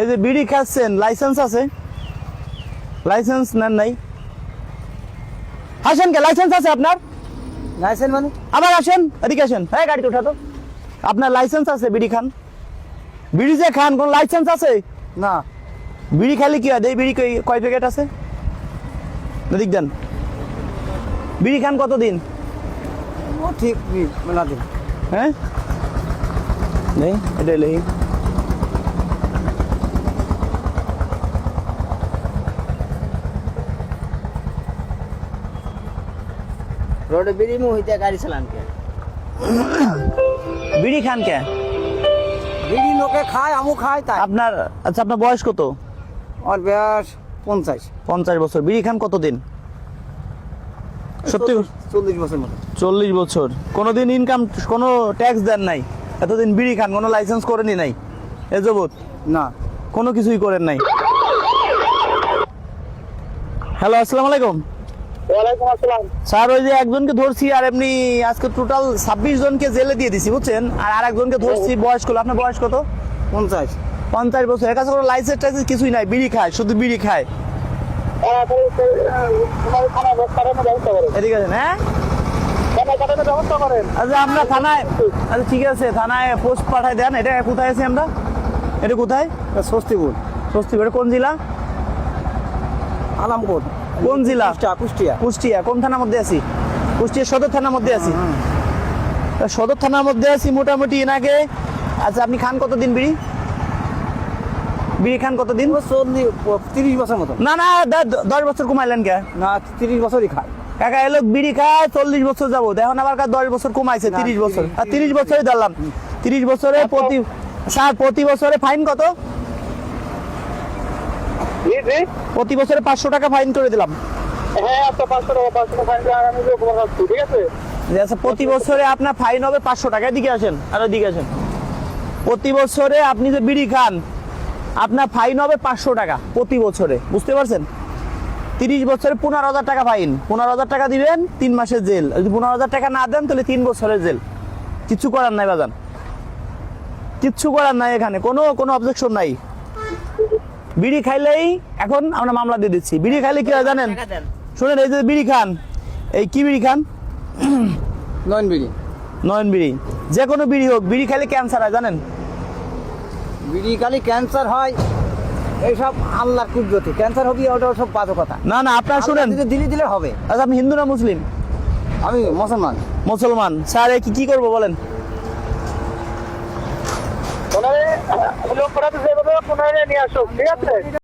এই যে বিড়ি খাচ্ছেন লাইসেন্স আছে? লাইসেন্স নেন নাই? আসেন কে লাইসেন্স আছে আপনার? লাইসেন্স মানে? আবার আসেন এদিকে আসেন। হ্যাঁ গাড়িতে উঠা তো। আপনার লাইসেন্স আছে বিড়ি খান? বিড়ি যে খান কোন লাইসেন্স আছে? না। বিড়ি খালি কি হয়? এই বিড়ি কই- কয় প্যাকেট আছে? এদিক দেন। বিড়ি খান কতদিন? ও ঠিক না দিন। হ্যাঁ? নেই এটা নেই রোডে বিড়ি মুহ হইতে গাড়ি চালান কে? বিড়ি খান কে? বিড়ি লোকে খায় আমু খায় তাই। আপনার আচ্ছা আপনার বয়স কত? ওর বয়স পঞ্চাশ। পঞ্চাশ বছর। বিড়ি খান কতদিন? সত্যি চল্লিশ বছর মতো। চল্লিশ বছর। কোনোদিন ইনকাম কোনো ট্যাক্স দেন নাই? এতদিন বিড়ি খান কোনো লাইসেন্স করেনি নাই? এ যাবৎ না। কোনো কিছুই করেন নাই? হ্যালো আসসালামু আলাইকুম। স্যার ওই যে একজনকে ধরছি আর এমনি আজকে টোটাল ছাব্বিশ জনকে জেলে দিয়ে দিছি বুঝছেন? আর আর একজনকে ধরছি বয়স কত আপনার বয়স কত? পঞ্চাশ। পঞ্চাশ বছর। এর কাছে কোনো লাইসেন্স টাইসেন্স কিছুই নাই বিড়ি খায় শুধু বিড়ি খায়। এদিকে আছেন হ্যাঁ? ব্যবস্থা করেন। আচ্ছা আমরা থানায় আচ্ছা ঠিক আছে থানায় পোস্ট পাঠাই দেন। এটা কোথায় আছি আমরা? এটা কোথায়? স্বস্তিপুর। কোন জেলা? আলামপুর। কোন জেলা? কুষ্টিয়া কুষ্টিয়া। কোন থানার মধ্যে আছি? কুষ্টিয়া সদর থানার মধ্যে আছি। সদর থানার মধ্যে আছি মোটামুটি এনাকে আচ্ছা আপনি খান কতদিন বিড়ি? বিড়ি খান কতদিন? তিরিশ বছর মতো। না না দশ বছর কমাইলেন কে? না তিরিশ বছরই খায়। কাকা এলো বিড়ি খায় চল্লিশ বছর যাব এখন আবার দশ বছর কমাইছে তিরিশ বছর। আর তিরিশ বছরই ধরলাম। তিরিশ বছরে প্রতি স্যার প্রতি বছরে ফাইন কত? প্রতি বছরে পাঁচশো টাকা ফাইন করে দিলাম। হ্যাঁ আপনার পাঁচশো টাকা পাঁচশো টাকা ফাইন দিয়ে আগামী ঠিক আছে? আচ্ছা প্রতি বছরে আপনার ফাইন হবে পাঁচশো টাকা। এদিকে আসেন আর ওদিকে আসেন। প্রতি বছরে আপনি যে বিড়ি খান আপনার ফাইন হবে পাঁচশো টাকা প্রতি বছরে বুঝতে পারছেন? তিরিশ বছরে পনেরো হাজার টাকা ফাইন। পনেরো হাজার টাকা দিবেন তিন মাসের জেল। যদি পনেরো হাজার টাকা না দেন তাহলে তিন বছরের জেল। কিচ্ছু করার নাই বাজান। কিচ্ছু করার নাই এখানে। কোনো কোনো অবজেকশন নাই। বিড়ি খাইলেই এখন আমরা মামলা দিয়ে দিচ্ছি। বিড়ি খাইলে কি হয় জানেন? শুনেন এই যে বিড়ি খান এই কি বিড়ি খান? নয়ন বিড়ি। নয়ন বিড়ি। যে কোনো বিড়ি হোক বিড়ি খেলে ক্যান্সার হয় জানেন? বিড়ি খালি ক্যান্সার হয় এইসব আল্লাহর কুদরতি। ক্যান্সার হবে ওটা সব বাজে কথা। না না আপনারা শুনেন। দিলে দিলে হবে। আচ্ছা আপনি হিন্দু না মুসলিম? আমি মুসলমান। মুসলমান। স্যার কি কি করব বলেন? পাঠাতে নিয়ে আসো ঠিক আছে?